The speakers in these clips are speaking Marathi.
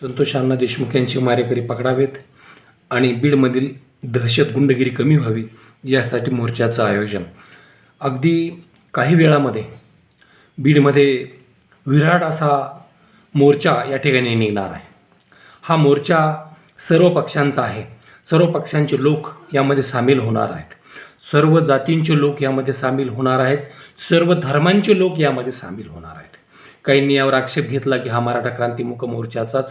संतोष अण्णा देशमुख यांचे मारेकरी पकडावेत आणि बीडमधील दहशत गुंडगिरी कमी व्हावी यासाठी मोर्चाचं आयोजन. अगदी काही वेळामध्ये बीडमध्ये विराट असा मोर्चा या ठिकाणी निघणार आहे. हा मोर्चा सर्व पक्षांचा आहे. सर्व पक्षांचे लोक यामध्ये सामील होणार आहेत. सर्व जातींचे लोक यामध्ये सामील होणार आहेत. सर्व धर्मांचे लोक यामध्ये सामील होणार आहेत. काहींनी यावर आक्षेप घेतला की हा मराठा क्रांतीमुख मोर्चाचाच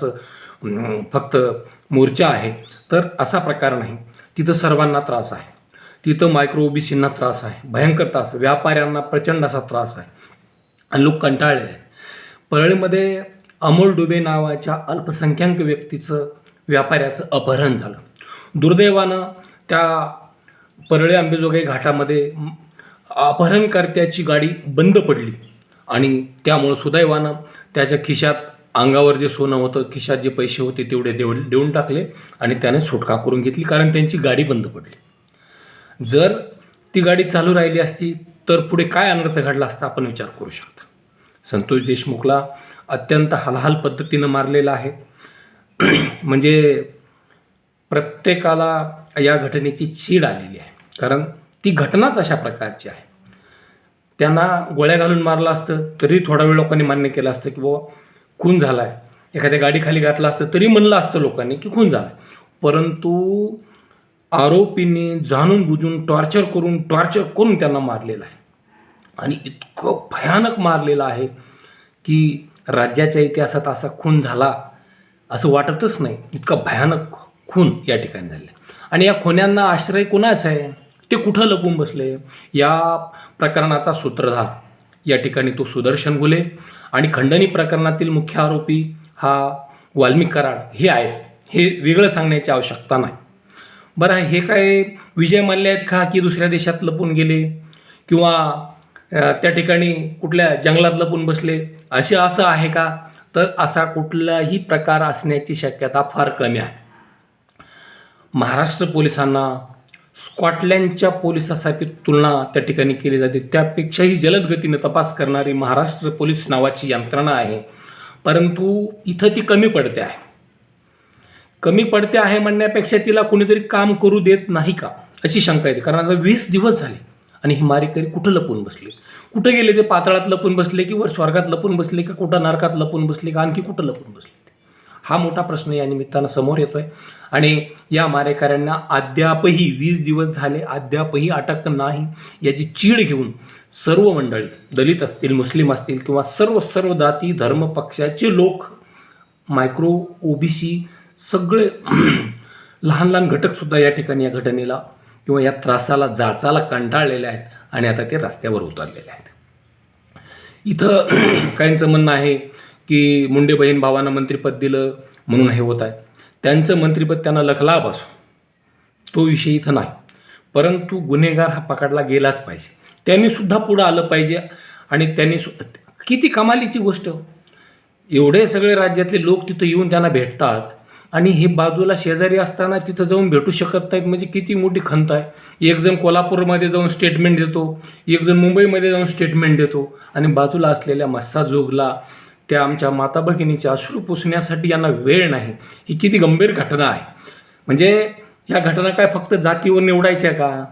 फक्त मोर्चा आहे. तर असा प्रकार नाही. तिथं सर्वांना त्रास आहे. तिथं मायक्रो ओबीसींना त्रास आहे. भयंकर त्रास व्यापाऱ्यांना प्रचंड असा त्रास आहे. आणि लोक कंटाळलेले आहेत. परळीमध्ये अमोल डुबे नावाच्या अल्पसंख्याक व्यक्तीचं व्यापाऱ्याचं अपहरण झालं. दुर्दैवानं त्या परळी आंबेजोगाई घाटामध्ये अपहरणकर्त्याची गाडी बंद पडली. आणि त्यामुळं सुदैवानं त्याच्या खिशात अंगावर जे सोनं होतं खिशात जे पैसे होते तेवढे देऊ देऊन टाकले आणि त्याने सुटका करून घेतली कारण त्यांची गाडी बंद पडली. जर ती गाडी चालू राहिली असती तर पुढे काय अनर्थ घडला असता आपण विचार करू शकता. संतोष देशमुखला अत्यंत हलहाल पद्धतीनं मारलेलं आहे. म्हणजे प्रत्येकाला या घटनेची चीड आलेली आहे. कारण ती घटनाच अशा प्रकारची आहे. त्यांना गोळ्या घालून मारलं असतं तरी थोडा वेळ लोकांनी मान्य केलं असतं की बाबा खून झाला आहे एखाद्या गाडीखाली घातलं असतं तरी म्हणलं असतं लोकांनी की खून झाला आहे परंतु आरोपींनी जाणून बुजून टॉर्चर करून टॉर्चर करून त्यांना मारलेलं आहे. आणि इतकं भयानक मारलेलं आहे की राज्याच्या इतिहासात असा खून झाला असं वाटतच नाही. इतका भयानक खून या ठिकाणी झाले आणि या खुन्यांना आश्रय कोणाचा आहे? ते कुठं लपून बसले? या प्रकरणाचा सूत्रधार. या ठिकाणी तो सुदर्शन गुले आणि खंडणी प्रकरणातील मुख्य आरोपी हा वाल्मिक कराड हे आहे हे वेगळं सांगण्याची आवश्यकता नाही. बरं हे काय विजय मानले आहेत का की दुसऱ्या देशात लपून गेले? किंवा त्या ठिकाणी कुठल्या जंगलात लपून बसले? असे असं आहे का? तर असा कुठलाही प्रकार असण्याची शक्यता फार कमी आहे. महाराष्ट्र पोलिसांना स्कॉटलँडच्या पोलिसासाठी तुलना त्या ठिकाणी केली जाते. त्यापेक्षाही जलद गतीने तपास करणारी महाराष्ट्र पोलीस नावाची यंत्रणा आहे. परंतु इथं ती कमी पडते आहे. कमी पडते आहे म्हणण्यापेक्षा तिला कोणीतरी काम करू देत नाही का? अशी शंका येते. कारण आता वीस दिवस झाले आणि ही मारेकरी कुठं लपून बसले? कुठं गेले ते पातळात लपून बसले की वर स्वर्गात लपून बसले का कुठं नरकात लपून बसले का आणखी कुठं लपून बसले? हा मोठा प्रश्न या निमित्तानं समोर येतो आहे आणि या मारेकऱ्यांना अद्यापही वीस दिवस झाले अद्यापही अटक नाही याची चीड घेऊन सर्व मंडळी दलित असतील मुस्लिम असतील किंवा सर्व सर्व जाती धर्म पक्षाचे लोक मायक्रो ओबीसी सगळे लहान लहान घटकसुद्धा या ठिकाणी या घटनेला किंवा या त्रासाला जाचाला कंटाळलेले आहेत आणि आता ते रस्त्यावर उतरलेले आहेत. इथं काहींचं म्हणणं आहे की मुंडे बहीण भावांना मंत्रिपद दिलं म्हणून हे होत आहे. त्यांचं मंत्रिपद त्यांना लखलाभ असो तो विषय इथं नाही. परंतु गुन्हेगार हा पकडला गेलाच पाहिजे. त्यांनीसुद्धा पुढं आलं पाहिजे आणि त्यांनी सु किती कमालीची गोष्ट. एवढे सगळे राज्यातले लोक तिथं येऊन त्यांना भेटतात आणि हे बाजूला शेजारी असताना तिथं जाऊन भेटू शकत नाहीत म्हणजे किती मोठी खंत आहे. एकजण कोल्हापूरमध्ये जाऊन स्टेटमेंट देतो एकजण मुंबईमध्ये जाऊन स्टेटमेंट देतो आणि बाजूला असलेल्या मस्साजोगला त्या आमच्या माता भगिनीच्या अश्रू पुसण्यासाठी यांना वेळ नाही. ही किती गंभीर घटना आहे. म्हणजे ह्या घटना काय फक्त जातीवर निवडायच्या का?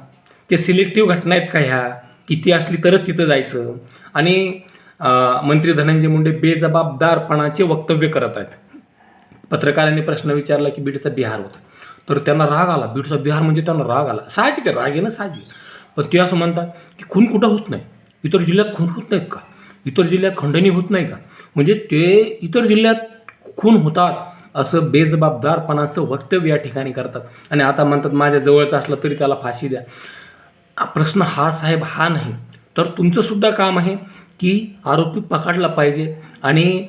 ते सिलेक्टिव्ह घटना आहेत का ह्या? किती असली तरच तिथं जायचं? आणि मंत्री धनंजय मुंडे बेजबाबदारपणाचे वक्तव्य करत आहेत. पत्रकारांनी प्रश्न विचारला की बीडचा बिहार होता. तर त्यांना राग आला. बीडचा बिहार म्हणजे त्यांना राग आला. साहजिक आहे राग येणं साहजिक पण ते असं म्हणतात की खून कुठं होत नाही? इतर जिल्ह्यात खून होत नाहीत का? इतर जिल्ह्यात खंडणी होत नाही का? म्हणजे ते इतर जिल्ह्यात खून होतात असं बेजबाबदारपणाचं वक्तव्य या ठिकाणी करतात. आणि आता म्हणतात माझ्या जवळचं असलं तरी त्याला फाशी द्या. प्रश्न हा साहेब हा नाही. तर तुमचंसुद्धा काम आहे की आरोपी पकडला पाहिजे. आणि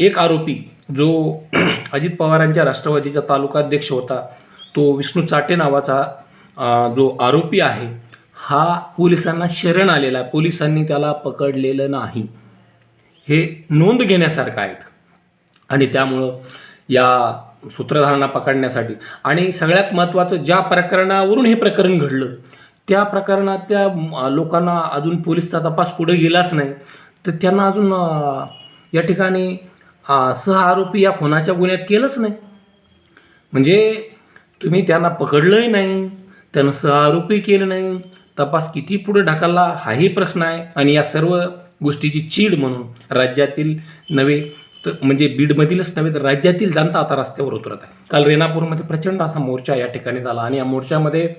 एक आरोपी जो अजित पवारांच्या राष्ट्रवादीचा तालुकाध्यक्ष होता तो विष्णू चाटे नावाचा जो आरोपी आहे हा पोलिसांना शरण आलेला आहे. पोलिसांनी त्याला पकडलेलं नाही. हे नोंद घेण्यासारखं आहेत. आणि त्यामुळं या सूत्रधारांना पकडण्यासाठी आणि सगळ्यात महत्त्वाचं ज्या प्रकरणावरून हे प्रकरण घडलं त्या प्रकरणातल्या लोकांना अजून पोलीसचा तपास पुढे गेलाच नाही. तर त्यांना अजून या ठिकाणी सह आरोपी या खुनाच्या गुन्ह्यात केलंच नाही. म्हणजे तुम्ही त्यांना पकडलंही नाही त्यांना सह आरोपी केलं नाही तपास किती पुढे ढकलला हाही प्रश्न आहे. आणि या सर्व गोष्टीची चीड म्हणून राज्यातील नव्हे तर म्हणजे बीडमधीलच नव्हे तर राज्यातील जनता आता रस्त्यावर उतरत आहे. काल रेणापूरमध्ये प्रचंड असा मोर्चा या ठिकाणी झाला आणि या मोर्चामध्ये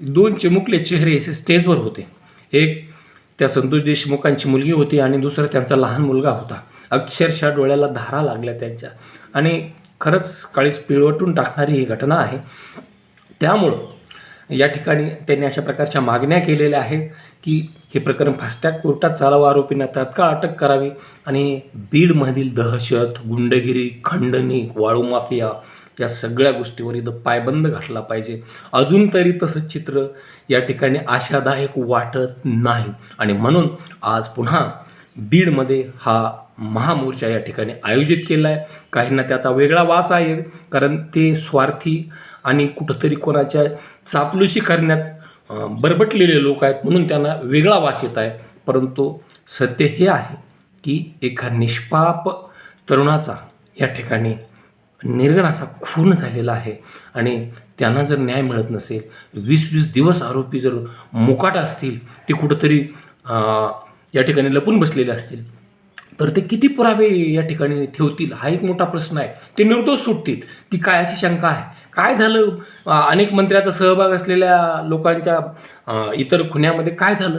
दोन चिमुकले चेहरे असे स्टेजवर होते. एक त्या संतोष देशमुखांची मुलगी होती आणि दुसरा त्यांचा लहान मुलगा होता. अक्षरशः डोळ्याला धारा लागल्या त्यांच्या. आणि खरंच काळीच पिळवटून टाकणारी ही घटना आहे. त्यामुळं या ठिकाणी त्यांनी अशा प्रकारच्या मागण्या केलेल्या आहेत की हे प्रकरण फास्टॅग कोर्टात चालावं आरोपींना तात्काळ अटक करावी. आणि बीडमधील दहशत गुंडगिरी खंडणी वाळू माफिया या सगळ्या गोष्टीवर इथं पायबंद घातला पाहिजे. अजून तरी तसं चित्र या ठिकाणी आशादायक वाटत नाही. आणि म्हणून आज पुन्हा बीडमध्ये हा महामोर्चा या ठिकाणी आयोजित केला आहे काहींना त्याचा वेगळा वास आहे कारण ते स्वार्थी आणि कुठंतरी कोणाच्या चापलुशी करण्यात बरबटलेले लोक आहेत म्हणून त्यांना वेगळा वास येत आहे. परंतु सत्य हे आहे की एका निष्पाप तरुणाचा या ठिकाणी निर्गण असा खून झालेला आहे आणि त्यांना जर न्याय मिळत नसेल वीस वीस दिवस आरोपी जर मुकाट असतील ते कुठंतरी या ठिकाणी लपून बसलेले असतील तर ते किती पुरावे या ठिकाणी ठेवतील? हा एक मोठा प्रश्न आहे. ते निर्दोष सुटतील. ती काय अशी शंका आहे? काय झालं? अनेक मंत्र्याचा सहभाग असलेल्या लोकांच्या इतर खुन्यामध्ये काय झालं?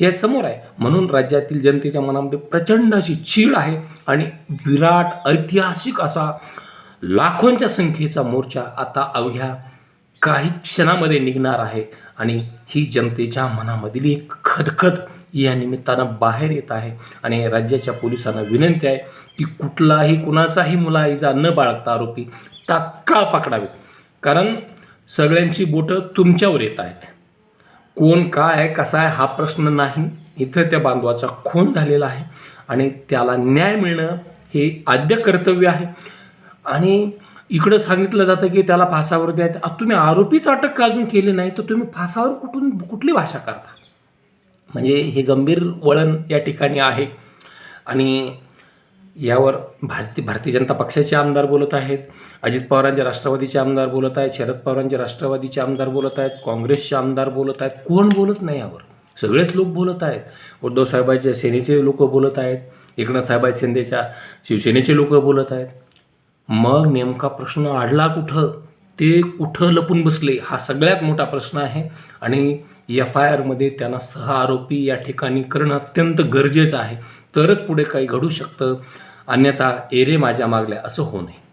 हे समोर आहे. म्हणून राज्यातील जनतेच्या मनामध्ये प्रचंड अशी चीड आहे आणि विराट ऐतिहासिक असा लाखोंच्या संख्येचा मोर्चा आता अवघ्या काही क्षणामध्ये निघणार आहे आणि ही जनतेच्या मनामधील एक खदखद या निमित्तानं बाहेर येत आहे आणि राज्याच्या पोलिसांना विनंती आहे की कुठलाही कुणाचाही मुलाईजा न बाळगता आरोपी तात्काळ पकडावेत. कारण सगळ्यांची बोटं तुमच्यावर येत आहेत. कोण काय आहे कसा आहे हा प्रश्न नाही. इथं त्या बांधवाचा खून झालेला आहे आणि त्याला न्याय मिळणं हे आद्य कर्तव्य आहे. आणि इकडं सांगितलं जातं की त्याला फासावर द्या आता तुम्ही आरोपीच अटक अजून केली नाही? तर तुम्ही फासावर कुठून कुठली भाषा करता? म्हणजे हे गंभीर वळण या ठिकाणी आहे. आणि यावर भारती भारतीय जनता पक्षाचे आमदार बोलत आहेत अजित पवारांचे राष्ट्रवादीचे आमदार बोलत आहेत शरद पवारांचे राष्ट्रवादीचे आमदार बोलत आहेत काँग्रेसचे आमदार बोलत आहेत. कोण बोलत नाही यावर? सगळेच लोक बोलत आहेत. उद्धव साहेबांच्या सेनेचे लोक बोलत आहेत. एकनाथ शिंदेच्या शिवसेनेचे लोक बोलत आहेत. मग नेमका प्रश्न आडला कुठं? ते कुठं लपून बसले हा सगळ्यात मोठा प्रश्न आहे. आणि एफ आय आरमध्ये त्यांना सह आरोपी या ठिकाणी करणं अत्यंत गरजेचं आहे. तरच पुढे काही घडू शकतं. अन्यथा एरे माझ्या मागल्या असं होऊ नये.